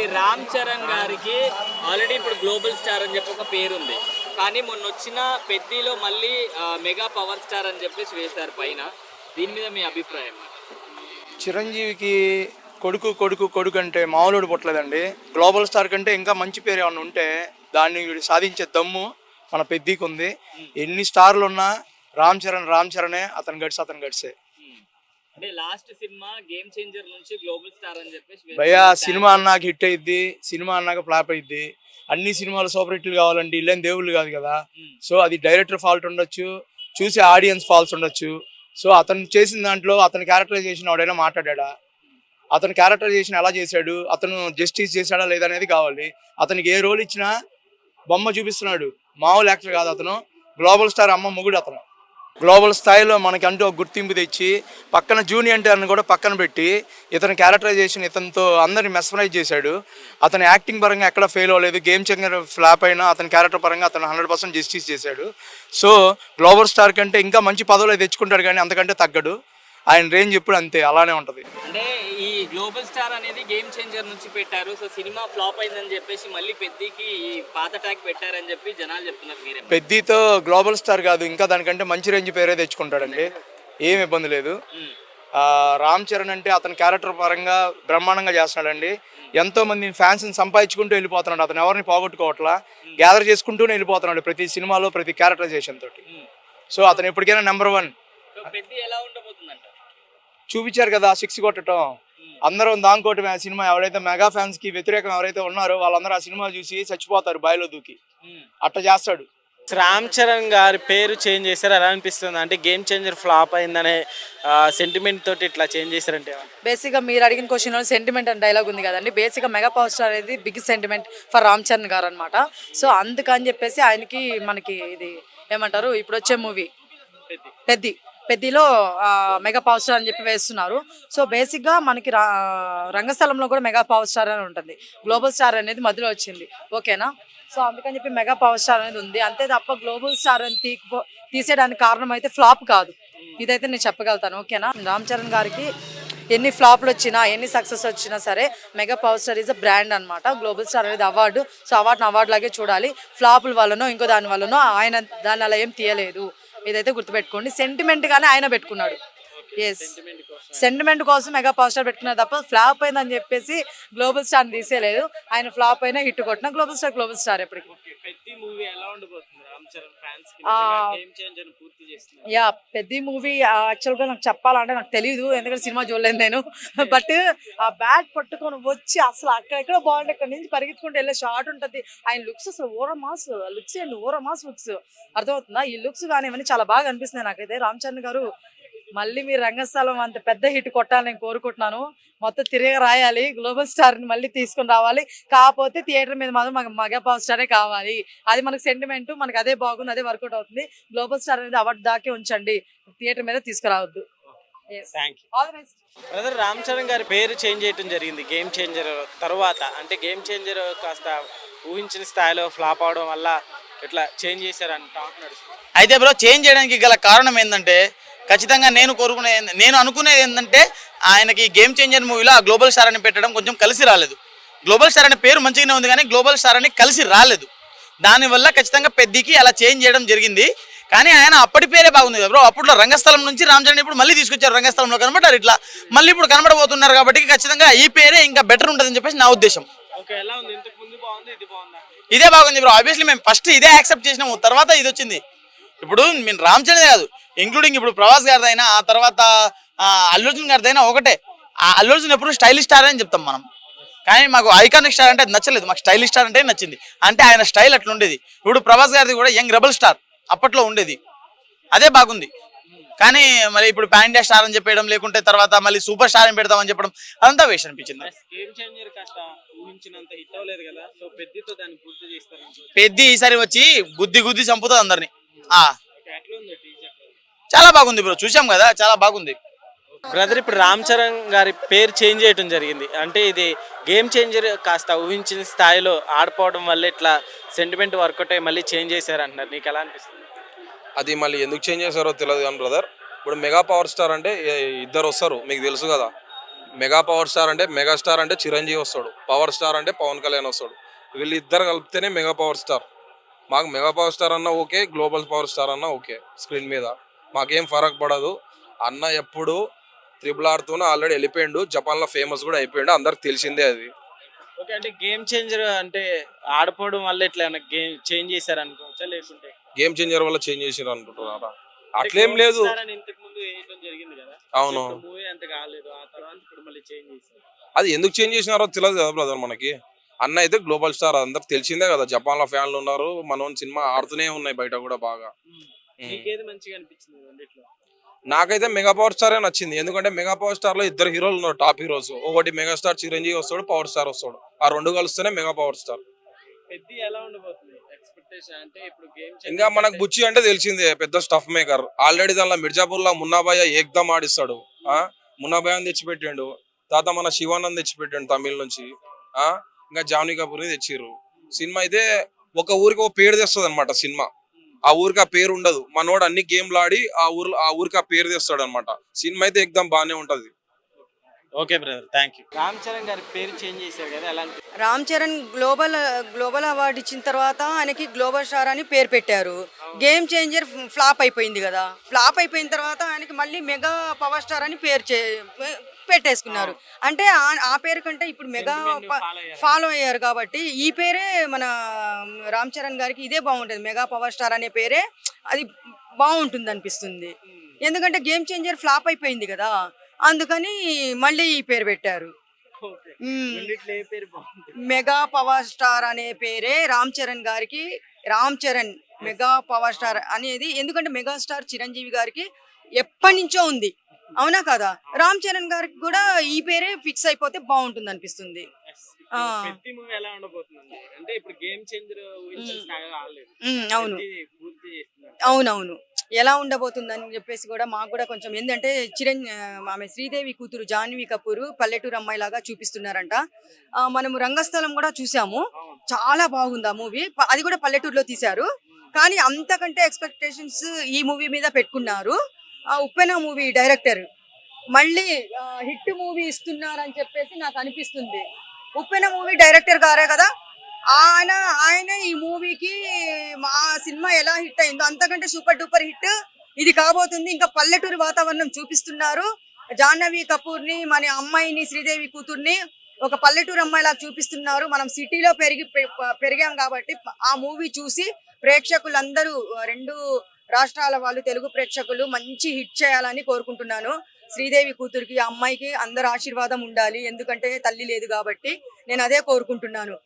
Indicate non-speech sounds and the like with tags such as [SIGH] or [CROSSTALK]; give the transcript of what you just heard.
మరి రామ్ చరణ్ గారికి ఆల్రెడీ ఇప్పుడు గ్లోబల్ స్టార్ అని చెప్పి ఒక పేరు ఉంది కానీ మొన్న వచ్చిన పెద్దిలో మళ్ళీ మెగా పవర్ స్టార్ అని చెప్పేసి వేశారు పైన. దీని మీద మీ అభిప్రాయం చిరంజీవికి కొడుకు కొడుకు కొడుకు అంటే మామూలుడు పుట్టలేదండి. గ్లోబల్ స్టార్ కంటే ఇంకా మంచి పేరు ఏమైనా ఉంటే దాన్ని సాధించే దమ్ము మన పెద్దీకి ఉంది ఎన్ని స్టార్లు ఉన్నా రామ్ చరణ్ రామ్ చరణే అతను గడిచి అతను గడిచే భయ్యా సినిమా అన్నాక హిట్ అయ్యిద్ది సినిమా అన్నాక ఫ్లాప్ అయ్యిద్ది అన్ని సినిమాలు సూపర్ హిట్లు కావాలంటే ఇల్లేం దేవుళ్ళు కాదు కదా. సో అది డైరెక్టర్ ఫాల్ట్ ఉండొచ్చు చూసే ఆడియన్స్ ఫాల్స్ ఉండొచ్చు. సో అతను చేసిన దాంట్లో అతని క్యారెక్టరైజేషన్ ఎవడైనా మాట్లాడా అతను క్యారెక్టరైజేషన్ ఎలా చేశాడు? అతను జస్టిస్ చేశాడా లేదా అనేది కావాలి. అతనికి ఏ రోల్ ఇచ్చినా బొమ్మ చూపిస్తున్నాడు. మామూలు యాక్టర్ కాదు అతను. గ్లోబల్ స్టార్ అమ్మ మొగుడు అతను. గ్లోబల్ స్థాయిలో మనకంటూ ఒక గుర్తింపు తెచ్చి పక్కన జూనియర్ కూడా పక్కన పెట్టి ఇతని క్యారెక్టరైజేషన్ ఇతనితో అందరిని మెస్మరైజ్ చేశాడు. అతని యాక్టింగ్ పరంగా ఎక్కడ ఫెయిల్ అవ్వలేదు గేమ్ చేంజర్ ఫ్లాప్ అయినా అతని క్యారెక్టర్ పరంగా అతను హండ్రెడ్ పర్సెంట్ జస్టిస్ చేశాడు. సో గ్లోబల్ స్టార్ కంటే ఇంకా మంచి పదవులు తెచ్చుకుంటాడు కానీ అంతకంటే తగ్గడు. ఆయన రేంజ్ ఎప్పుడు అంతే అలానే ఉంటుంది. అంటే ఈ గ్లోబల్ స్టార్ అనేది గేమ్ చేంజర్ నుంచి పెట్టారు సో సినిమా ఫ్లాప్ అయిందని చెప్పేసి మళ్ళీ పెద్దికి పాత ట్యాగ్ పెట్టారని చెప్పి జనాలు చెప్తున్నారు మీరే. పెద్దీతో గ్లోబల్ స్టార్ కాదు ఇంకా దానికంటే మంచి రేంజ్ పేరే తెచ్చుకుంటాడండి. ఏం ఇబ్బంది లేదు. రామ్ చరణ్ అంటే అతని క్యారెక్టర్ పరంగా బ్రహ్మాండంగా చేస్తున్నాడండి. ఎంతో మంది ఫ్యాన్స్ సంపాదించుకుంటూ వెళ్ళిపోతున్నాడు అతను ఎవరిని పోగొట్టుకోవట్లా గ్యాదర్ చేసుకుంటూనే వెళ్ళిపోతున్నాడు ప్రతి సినిమాలో ప్రతి క్యారెక్టరైజేషన్ తోటి. సో అతను ఎప్పటికైనా నెంబర్ వన్ ఎలా ఉండబోతుందంట? చూపించారు కదా సిక్స్ కొట్టడం. అందరూ దాంకోటి ఆ సినిమా ఎవరైతే మెగా ఫ్యాన్స్కి వ్యతిరేకం ఎవరైతే ఉన్నారో వాళ్ళందరూ ఆ సినిమా చూసి చచ్చిపోతారు బాయిలో దూకి. అట్ట చేస్తాడు. రామ్ చరణ్ గారి పేరు చేంజ్ చేశారు ఎలా అనిపిస్తుంది? అంటే గేమ్ చేంజర్ ఫ్లాప్ అయిందనే సెంటిమెంట్ తోటి ఇట్లా చేంజ్ చేశారంటే బేసిక్గా మీరు అడిగిన క్వశ్చన్ సెంటిమెంట్ అని డైలాగ్ ఉంది కదండి. బేసిక్గా మెగా పవర్ స్టార్ అనేది big sentiment for Ram Charan garu అనమాట సో అందుకని చెప్పేసి ఆయనకి మనకి ఇది ఏమంటారు? ఇప్పుడు వచ్చే మూవీ పెద్ది. పెద్దిలో మెగా పవర్ స్టార్ అని చెప్పి వేస్తున్నారు. సో బేసిక్గా మనకి రా రంగస్థలంలో కూడా మెగా పవర్ స్టార్ అని ఉంటుంది. గ్లోబల్ స్టార్ అనేది మధ్యలో వచ్చింది. ఓకేనా? సో అందుకని చెప్పి మెగా పవర్ స్టార్ అనేది ఉంది. అంతే తప్ప గ్లోబల్ స్టార్ అని తీపో తీసేయడానికి కారణం అయితే ఫ్లాప్ కాదు. ఇదైతే నేను చెప్పగలుగుతాను. ఓకేనా? రామ్ చరణ్ గారికి ఎన్ని ఫ్లాప్లు వచ్చినా ఎన్ని సక్సెస్ వచ్చినా సరే mega power star is a brand అనమాట గ్లోబల్ స్టార్ అనేది అవార్డు. సో అవార్డును అవార్డు లాగే చూడాలి. ఫ్లాపుల వల్లనో ఇంకో దాని వల్లనో ఆయన దాని అలా ఏం తీయలేదు. ఇదైతే గుర్తుపెట్టుకోండి. సెంటిమెంట్ గానే ఆయన పెట్టుకున్నాడు. ఎస్ సెంటిమెంట్ కోసం. మెగా పవర్ స్టార్ పెట్టుకున్నారు తప్ప ఫ్లాప్ అయిందని చెప్పేసి గ్లోబల్ స్టార్ తీసేయలేదు. ఆయన ఫ్లాప్ అయినా హిట్ కొట్టిన గ్లోబల్ స్టార్ గ్లోబల్ స్టార్ ఎప్పటికీ. యా పెద్ద మూవీ యాక్చువల్గా నాకు చెప్పాలంటే నాకు తెలియదు ఎందుకంటే సినిమా చూడలేదు నేను. [LAUGHS] బట్ ఆ బ్యాట్ పట్టుకొని వచ్చి అసలు అక్కడెక్కడ బాగుంటే ఇక్కడ నుంచి పరిగెత్తుకుంటూ వెళ్ళే షార్ట్ ఉంటుంది. ఆయన లుక్స్ అసలు ఓర మాస్ లుక్స్ అండి ఓర మాస్ లుక్స్. అర్థమవుతుందా? ఈ లుక్స్ కానీ ఇవన్నీ చాలా బాగా అనిపిస్తున్నాయి నాకైతే. రామ్ చరణ్ గారు మళ్ళీ మీ రంగస్థలం అంత పెద్ద హిట్ కొట్టాలని నేను కోరుకుంటున్నాను. మొత్తం తిరిగి రాయాలి. గ్లోబల్ స్టార్ని మళ్ళీ తీసుకొని రావాలి. కాకపోతే థియేటర్ మీద మాత్రం మాకు మగ పవర్ స్టారే కావాలి. అది మనకు సెంటిమెంట్ మనకు అదే బాగుంది అదే వర్కౌట్ అవుతుంది. గ్లోబల్ స్టార్ అనేది అవార్డు దాకే ఉంచండి. థియేటర్ మీద తీసుకురావద్దు. బ్రదర్ రామ్ చరణ్ గారి పేరు చేంజ్ చేయడం జరిగింది. గేమ్ చేంజర్ తర్వాత. అంటే గేమ్ చేంజర్ కాస్త ఊహించిన స్థాయిలో ఫ్లాప్ అవడం వల్ల ఇట్లా చేంజ్ చేశారని టాక్ నడుస్తుంది. అయితే బ్రో చేంజ్ చేయడానికి గల కారణం ఏంటంటే ఖచ్చితంగా నేను కోరుకునే నేను అనుకునేది ఏంటంటే ఆయనకి గేమ్ చేంజర్ మూవీలో ఆ గ్లోబల్ స్టార్ అని పెట్టడం కొంచెం కలిసి రాలేదు. గ్లోబల్ స్టార్ అనే పేరు మంచిగానే ఉంది కానీ గ్లోబల్ స్టార్ అని కలిసి రాలేదు. దానివల్ల ఖచ్చితంగా పెద్దికి అలా చేంజ్ చేయడం జరిగింది. కానీ ఆయన అప్పటి పేరే బాగుంది బ్రో అప్పట్లో రంగస్థలం నుంచి రామ్ చరణ్ ఇప్పుడు మళ్ళీ తీసుకొచ్చారు రంగస్థలంలో కనబడ్డారు ఇట్లా. మళ్ళీ ఇప్పుడు కనబడబోతున్నారు కాబట్టి ఖచ్చితంగా ఈ పేరే ఇంకా బెటర్ ఉంటుందని చెప్పేసి నా ఉద్దేశం. ఇదే బాగుంది? బ్రో ఆబ్వియస్లీ మేము ఫస్ట్ ఇదే యాక్సెప్ట్ చేసినాము. తర్వాత ఇది వచ్చింది. ఇప్పుడు మేము రామ్ చరణ్ కాదు ఇంక్లూడింగ్ ఇప్పుడు ప్రభాస్ గారిదైనా ఆ తర్వాత ఆ, అల్లు అర్జున్ గారిదైనా ఒకటే. ఆ అల్లు అర్జున్ ఎప్పుడు స్టైలిష్ స్టార్ అని చెప్తాం మనం. కానీ మాకు ఐకానిక్ స్టార్ అంటే అది నచ్చలేదు. మాకు స్టైలిష్ స్టార్ అంటే నచ్చింది. అంటే ఆయన స్టైల్ అట్లా ఉండేది. ఇప్పుడు ప్రభాస్ గారిది కూడా యంగ్ రెబల్ స్టార్ అప్పట్లో ఉండేది. అదే బాగుంది. కానీ మరి ఇప్పుడు పాండ్యా స్టార్ అని చెప్పేయడం లేకుంటే తర్వాత మళ్ళీ సూపర్ స్టార్ అని పెడతామని చెప్పడం అదంతా వేస్ట్ అనిపించింది. పెద్ద ఈసారి వచ్చి గుద్ది గుద్ది చంపుతుంది అందరినీ. చాలా బాగుంది బ్రో చూసాం కదా చాలా బాగుంది. బ్రదర్ ఇప్పుడు రామ్ చరణ్ గారి పేరు చేంజ్ చేయడం జరిగింది. అంటే ఇది గేమ్ చేంజర్ కాస్త ఊహించిన స్థాయిలో ఆడిపోవడం వల్ల ఇట్లా సెంటిమెంట్ వర్కౌట్ అయ్యి మళ్ళీ చేంజ్ చేశారు అంటున్నారు నీకు ఎలా అనిపిస్తుంది? అది మళ్ళీ ఎందుకు చేంజ్ చేశారో తెలియదు కానీ బ్రదర్ ఇప్పుడు మెగా పవర్ స్టార్ అంటే ఇద్దరు వస్తారు మీకు తెలుసు కదా. మెగా పవర్ స్టార్ అంటే మెగా స్టార్ అంటే చిరంజీవి వస్తాడు. పవర్ స్టార్ అంటే పవన్ కళ్యాణ్ వస్తాడు. వీళ్ళిద్దరు కలిపితేనే మెగా పవర్ స్టార్ మాకు మెగా పవర్ స్టార్ అన్న ఓకే గ్లోబల్ పవర్ స్టార్ అన్న ఓకే స్క్రీన్ మీద. మాకేం ఫరక్ పడదు. అన్న ఎప్పుడు త్రిబుల్ ఆర్తోనే ఆల్రెడీ వెళ్ళిపోయిండు. జపాన్లో ఫేమస్ కూడా అయిపోయిండు. అందరికి తెలిసిందే అది. ఓకే అంటే గేమ్ చేంజర్ అంటే ఆడిపోవడం వల్ల ఇట్లా గేమ్ చేంజ్ చేశారు అనుకోవచ్చా? లేకుంటే గేమ్ చేంజర్ వల్ల చేంజ్ చేసిర్రు అనుకుంటున్నారా? అట్లేం లేదు. అవును. అది ఎందుకు చేంజ్ చేసినారో తెలియదు కదా బ్రదర్ మనకి. అన్న అయితే గ్లోబల్ స్టార్ అందరికి తెలిసిందే కదా. జపాన్లో ఫ్యాన్లు ఉన్నారు. మనం సినిమా ఆడుతూనే ఉన్నాయి బయట కూడా బాగా. నాకైతే మెగా పవర్ స్టారే నచ్చింది. ఎందుకంటే మెగా పవర్ స్టార్లో ఇద్దరు హీరోలు ఉన్నారు టాప్ హీరోస్. ఒకటి మెగా స్టార్ చిరంజీవి వస్తాడు పవర్ స్టార్ వస్తాడు. ఆ రెండు కలిస్తేనే మెగా పవర్ స్టార్. ఇంకా మనకు బుచ్చి అంటే తెలిసిందే పెద్ద స్టఫ్ మేకర్ ఆల్రెడీ దానిలో మిర్జాపూర్లో మున్నాబాయ ఏక్దమ్ ఆడిస్తాడు. ఆ? మున్నాబాయ్ తెచ్చిపెట్టిండు. తాత మన శివానంద్ తెచ్చిపెట్టిండు తమిళ నుంచి. ఆ? ఇంకా జాన్వీ కపూర్ తెచ్చిర్రు. సినిమా అయితే ఒక ఊరికి ఒక పేరు తెస్తుంది అనమాట సినిమా. ఆ ఊరికి ఆ పేరు ఉండదు. మనోడు అన్ని గేమ్లు ఆడి ఆ ఊరు ఆ ఊరికి ఆ పేరు తెస్తాడు అనమాట సినిమా అయితే ఎక్దమ్ బాగానే ఉంటది. Okay brother thank you. Ram Charan గారి పేరు చేంజ్ చేశారు కదా ఎలా Ram Charan global global award ఇచ్చిన తర్వాత ఆయనకి గ్లోబల్ స్టార్ అని పేరు పెట్టారు. గేమ్ చేంజర్ ఫ్లాప్ అయిపోయింది కదా. ఫ్లాప్ అయిపోయిన తర్వాత ఆయనకి మళ్ళీ మెగా పవర్ స్టార్ అని పేరు చే పెట్టేసుకున్నారు. అంటే ఆ- పేరు కంటే ఇప్పుడు మెగా. ఫాలో అయ్యారు. కాబట్టి ఈ పేరే మన రామ్ చరణ్ గారికి ఇదే బాగుంటుంది. మెగా పవర్ స్టార్ అనే పేరే అది బాగుంటుంది అనిపిస్తుంది ఎందుకంటే గేమ్ చేంజర్ ఫ్లాప్ అయిపోయింది కదా అందుకని మళ్ళీ ఈ పేరు పెట్టారు. మెగా పవర్ స్టార్ అనే పేరే రామ్ చరణ్ గారికి Ram Charan mega power star అనేది ఎందుకంటే మెగా స్టార్ చిరంజీవి గారికి ఎప్పటి నుంచో ఉంది. అవునా కదా? రామ్ చరణ్ గారికి కూడా ఈ పేరే ఫిక్స్ అయిపోతే బాగుంటుంది అనిపిస్తుంది మూవీ ఎలా ఉండబోతుంది అంటే ఇప్పుడు గేమ్ చేంజర్ అవును. అవునవును. ఎలా ఉండబోతుందని చెప్పేసి కూడా మాకు కూడా కొంచెం ఏంటంటే చిరణ్ ఆమె శ్రీదేవి కూతురు జాహ్నవి కపూర్ పల్లెటూరు అమ్మాయి లాగా చూపిస్తున్నారంట. ఆ, మనము రంగస్థలం కూడా చూసాము. చాలా బాగుంది ఆ మూవీ. అది కూడా పల్లెటూరులో తీశారు. కానీ అంతకంటే ఎక్స్పెక్టేషన్స్ ఈ మూవీ మీద పెట్టుకున్నారు. Uppena movie director. మళ్ళీ హిట్ మూవీ ఇస్తున్నారని చెప్పేసి నాకు అనిపిస్తుంది. ఉప్పెన మూవీ డైరెక్టర్ గారే కదా? ఆయన ఆయన ఈ మూవీకి మా సినిమా ఎలా హిట్ అయిందో అంతకంటే సూపర్ డూపర్ హిట్ ఇది కాబోతుంది. ఇంకా పల్లెటూరు వాతావరణం చూపిస్తున్నారు. జాహ్నవి కపూర్ని మన అమ్మాయిని శ్రీదేవి కూతుర్ని ఒక పల్లెటూరు అమ్మాయిలా చూపిస్తున్నారు. మనం సిటీలో పెరిగి పె- పెరిగాం కాబట్టి ఆ మూవీ చూసి ప్రేక్షకులందరూ రెండు రాష్ట్రాల వాళ్ళు తెలుగు ప్రేక్షకులు మంచి హిట్ చేయాలని కోరుకుంటున్నాను. శ్రీదేవి కూతురికి ఆ అమ్మాయికి అందరి ఆశీర్వాదం ఉండాలి. ఎందుకంటే తల్లి లేదు కాబట్టి నేను అదే కోరుకుంటున్నాను.